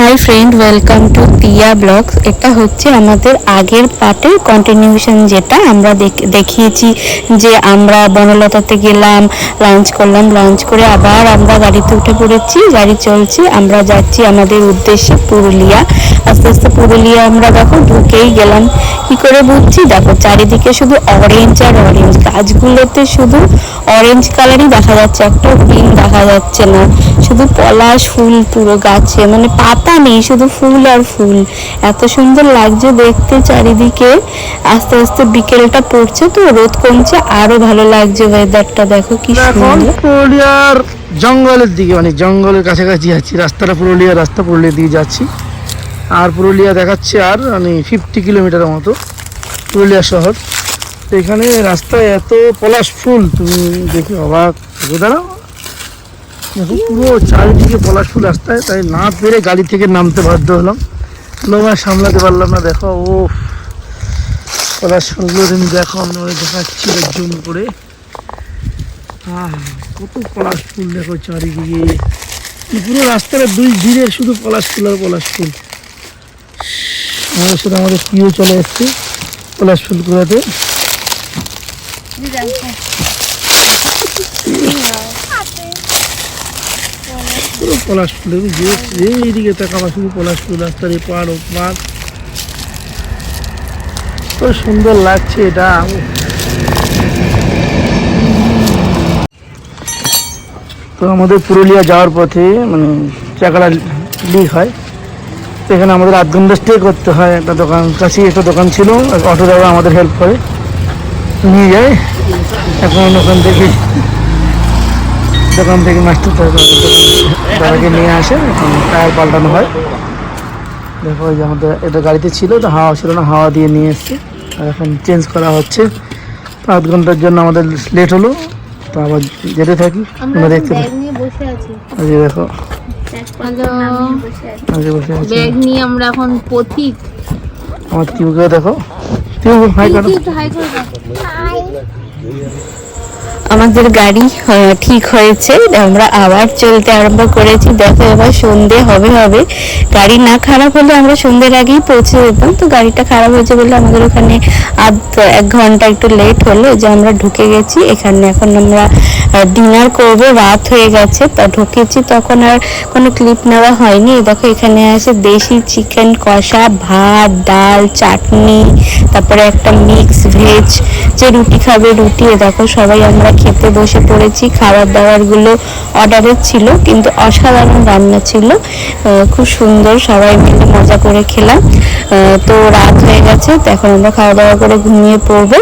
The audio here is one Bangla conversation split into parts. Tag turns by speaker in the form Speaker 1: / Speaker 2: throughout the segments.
Speaker 1: Hi friend welcome to Tiya blogs এটা হচ্ছে আমাদের আগের পার্টের কন্টিনিউশন যেটা আমরা দেখ- দেখিয়েছি যে আমরা বনলতাতে গেলাম লাঞ্চ করলাম লাঞ্চ করে আবার আমরা গাড়িতে উঠে পড়েছি, গাড়ি চলছে, আমরা যাচ্ছি আমাদের উদ্দেশ্যে পুরুলিয়া। আস্তে আস্তে পুরুলিয়া আমরা দেখো ঢুকেই গেলাম। কি করে বুঝছি। দেখো চারিদিকে শুধু অরেঞ্জ আর অরেঞ্জ গাছগুলোতে শুধু অরেঞ্জ কালারই দেখা যাচ্ছে একটা গ্রিন দেখা যাচ্ছে না। শুধু পলাশ ফুল পুরো গাছে মানে পাতা নেই শুধু ফুল আর ফুল। এত সুন্দর লাগছে দেখতে চারিদিকে। আস্তে আস্তে বিকেলটা পড়ছে তো রোদ কমছে আরও ভালো লাগছে ওয়েদারটা দেখো কি সুন্দর।
Speaker 2: পুরুলিয়ার জঙ্গলের দিকে মানে জঙ্গলের কাছাকাছি যাচ্ছি রাস্তাটা পুরুলিয়া রাস্তা পুরুলিয়া দিয়ে যাচ্ছি। আর পুরুলিয়া দেখাচ্ছে আর মানে ফিফটি কিলোমিটার মতো পুরুলিয়া শহর। তো এখানে রাস্তায় এত পলাশ ফুল, তুমি দেখি অবাক দাঁড়াও। দেখো, পুরো চারিদিকে পলাশ ফুল রাস্তায়, তাই না পেরে গাড়ি থেকে নামতে বাধ্য হলাম। আর সামলাতে পারলাম না, দেখো ও পলাশ ফুলগুলো তুমি দেখো, আমি ওই দেখাচ্ছি জুম করে। কত পলাশ ফুল দেখো চারিদিকে। পুরো রাস্তাটা দুই ধিরে শুধু পলাশ ফুল আর পলাশ ফুল। আমাদের সাথে আমাদের প্রিয় চলে এসছে পলাশ ফুল কুড়াতে পুরো পলাশ ফুল এইদিকে তাকাবা শুধু পলাশ ফুল, রাস্তার এই পাড় ও পাড় তো সুন্দর লাগছে এটা। তো আমাদের পুরুলিয়া যাওয়ার পথে মানে চাকাটা লিক হয়। তো এখানে আমাদের আধ ঘণ্টা স্টে করতে হয়। একটা দোকান কাছেই একটা দোকান ছিল অটো ড্রাইভার আমাদের হেল্প করে। নিয়ে যায়। এখন ওখান থেকে দোকান থেকে মাস্টার দাদাকে নিয়ে আসে। এখন টায়ার পাল্টানো হয়। দেখো যে আমাদের এটা গাড়িতে ছিল তো হাওয়া ছিল না হাওয়া দিয়ে নিয়ে এসছে। আর এখন চেঞ্জ করা হচ্ছে। তো আধ ঘণ্টার জন্য আমাদের লেট হলো। তো আবার যেতে থাকি। আমরা দেখতে দেখো।
Speaker 3: হ্যালো ব্যাগ নিয়ে আমরা এখন পথিক
Speaker 2: আমার টিউকে দেখো। টিউ হাই
Speaker 3: করো। হাই করো।
Speaker 1: আমাদের গাড়ি ঠিক হয়েছে। আমরা আবার চলতে আরম্ভ করেছি। দেখো এবার সন্ধে হবে হবে। গাড়ি না খারাপ হলে আমরা সন্ধ্যের আগেই পৌঁছে যেতাম। তো গাড়িটা খারাপ হয়েছে বলে আমাদের ওখানে আধ, এক ঘণ্টা একটু লেট হলো। যে আমরা ঢুকে গেছি। এখানে এখন আমরা ডিনার করব। রাত হয়ে গেছে। তা ঢুকেছি তখন আর কোনো ক্লিপ নেওয়া হয়নি। দেখো এখানে আছে দেশি চিকেন কষা, ভাত, ডাল, চাটনি, তারপরে একটা মিক্স ভেজ যে রুটি খাবে রুটি দেখো সবাই আমরা খেতে বসে পড়েছি খাবার দাবারগুলো অর্ডারের ছিল, কিন্তু অসাধারণ রান্না ছিল। খুব সুন্দর, সবাই মিলে মজা করে খেলাম। তো রাত হয়ে গেছে, তো এখন আমরা খাওয়া দাওয়া করে ঘুমিয়ে পড়ব।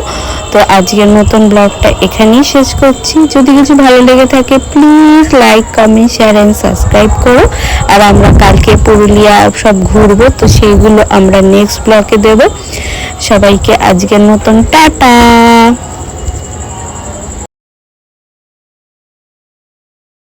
Speaker 1: তো আজকের মতন ব্লগটা এখানেই শেষ করছি। যদি কিছু ভালো লেগে থাকে please like comment share and subscribe করো। আর আমরা কালকে পুরুলিয়া সব ঘুরবো, তো সেইগুলো আমরা নেক্সট ব্লগে দেব। সবাইকে আজকের মতন, টাটা!